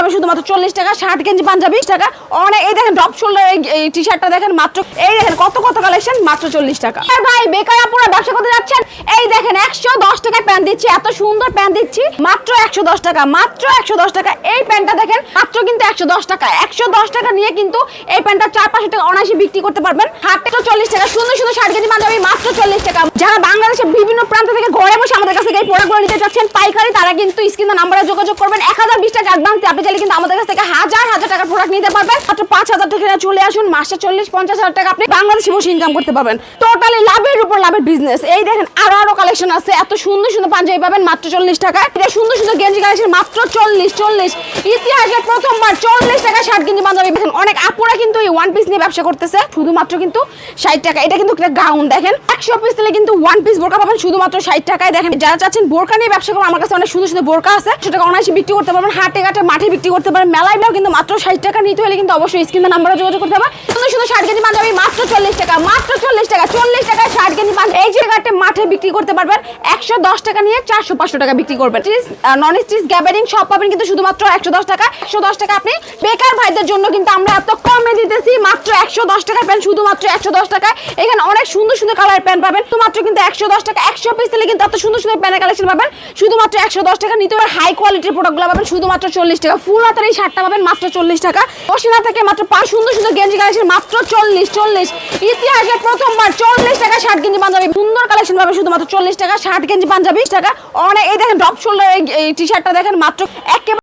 পাবেন শুধুমাত্র চল্লিশ টাকা শার্ট গেঞ্জি পাঞ্জাবি টাকা। অনেক এই দেখেন ড্রপ শোল্ডার এই টি শার্টটা দেখেন মাত্র এই দেখেন কত কত কালেকশন মাত্র চল্লিশ টাকা। আর ভাই, বেকার আপুরা ব্যবসা করতে যাচ্ছেন? এই দেখেন একশো দশ টাকায় প্যান্ট দিচ্ছি। এত সুন্দর প্যান্ট দিচ্ছি। মাত্র একশো দশ টাকা, মাত্র একশো দশ টাকা। এই প্যান্টটা দেখেন, মাত্র কিন্তু একশো দশ টাকা। একশো দশ টাকা নিয়ে কিন্তু এই প্যান্টটা চার পাঁচশো টাকা অনায়াসে বিক্রি করতে পারবেন। হাটে চল্লিশ টাকা, সুন্দর সুন্দর ষাট কেজি পাঞ্জাবি, মাত্র চল্লিশ টাকা। যারা বাংলাদেশের বিভিন্ন প্রান্ত থেকে ঘরে বসে আমাদের কাছে এই প্রোডাক্টগুলো নিতে চাচ্ছেন পাইকারি তারা কিন্তু স্ক্রিনে নাম্বারে যোগাযোগ করবেন। এক হাজার বিশ টাকা অ্যাডভান্স আপনি চাইলে কিন্তু আমাদের কাছ থেকে হাজার হাজার টাকার প্রোডাক্ট নিতে পারবেন। মাত্র পাঁচ হাজার টাকা চলে আসুন, মাসে চল্লিশ, পঞ্চাশ হাজার টাকা আপনি বাংলাদেশে বসে ইনকাম করতে পারবেন। টোটালি লাভের লাভের বিজনেস এই দেখেন আরও আরও কালেকশন আছে। এত সুন্দর সুন্দর পাঞ্জাবি পাবেন মাত্র চল্লিশ টাকা এটা সুন্দর সুন্দর গেঞ্জি কালেকশন মাত্র চল্লিশ চল্লিশ। ইতিহাসে প্রথমবার চল্লিশ টাকা শার্ট গেঞ্জি পাঞ্জাবি দেখেন অনেক আপুরা কিন্তু এই ওয়ান পিস নিয়ে ব্যবসা করতেছে। শুধুমাত্র কিন্তু ষাট টাকা। এটা কিন্তু একটা গাউন দেখেন। একশো পিস দিলে কিন্তু ওয়ান পিস বোরকা পাবেন শুধুমাত্র ষাট টাকায়। দেখেন, যারা চাচ্ছেন বোরকা নিয়ে ব্যবসা করবেন, আমার কাছে অনেক সুন্দর সুন্দর বোরকা আছে। সেটা অনায়াসে বিক্রি করতে পারবেন। হাটে ঘাটে, মাঠে বিক্রি করতে পারবেন। মেলায় নাও কিন্তু মাত্র ষাট টাকা। নিতে হলে কিন্তু অবশ্যই স্ক্রিনের নাম্বারে যোগাযোগ করতে হবে। সুন্দর সুন্দর ষাট গেঞ্জি পাঞ্জাবি, মাত্র চল্লিশ টাকা, মাত্র চল্লিশ টাকা, চল্লিশ টাকা শার্ট গেঞ্জি পাঞ্জাবি এই মাঠে বিক্রি করতে পারবেন। একশো দশ টাকা নিয়ে চারশো পাঁচশো টাকা বিক্রি করবেন। নন স্টিচ গ্যাবারিং সব পাবেন কিন্তু শুধুমাত্র একশো দশ টাকা। একশো দশ টাকা আপনি বেকার ভাইদের জন্য কিন্তু আমরা এত কমে একশো দশ টাকার প্যান্ট শুধুমাত্র একশো দশ টাকা এখানে অনেক সুন্দর সুন্দর কালার প্যান্ট পাবেন। শুধুমাত্র কিন্তু একশো দশ টাকা। একশো পিস দিলে কিন্তু এত সুন্দর সুন্দর প্যান্টের কালেকশন পাবেন। শুধুমাত্র একশো দশ টাকা নিতে পারেন। হাই কোয়ালিটির প্রোডাক্টগুলো পাবেন। শুধুমাত্র চল্লিশ টাকা। ফুল হাতের এই শার্টটা পাবেন মাত্র চল্লিশ টাকা। পশিনা থেকে মাত্র পাঁচ সুন্দর সুন্দর গেঞ্জি কালেকশন মাত্র চল্লিশ চল্লিশ। ইতিহাসে প্রথমবার চল্লিশ টাকা শার্ট গেঞ্জি পাঞ্জাবি। সুন্দর কালেকশন পাবেন। শুধুমাত্র চল্লিশ টাকা শার্ট গেঞ্জি পাঞ্জাবি টাকা। অনেক এই দেখেন ড্রপ শোল্ডার এই টি শার্টটা দেখেন, মাত্র একেবারে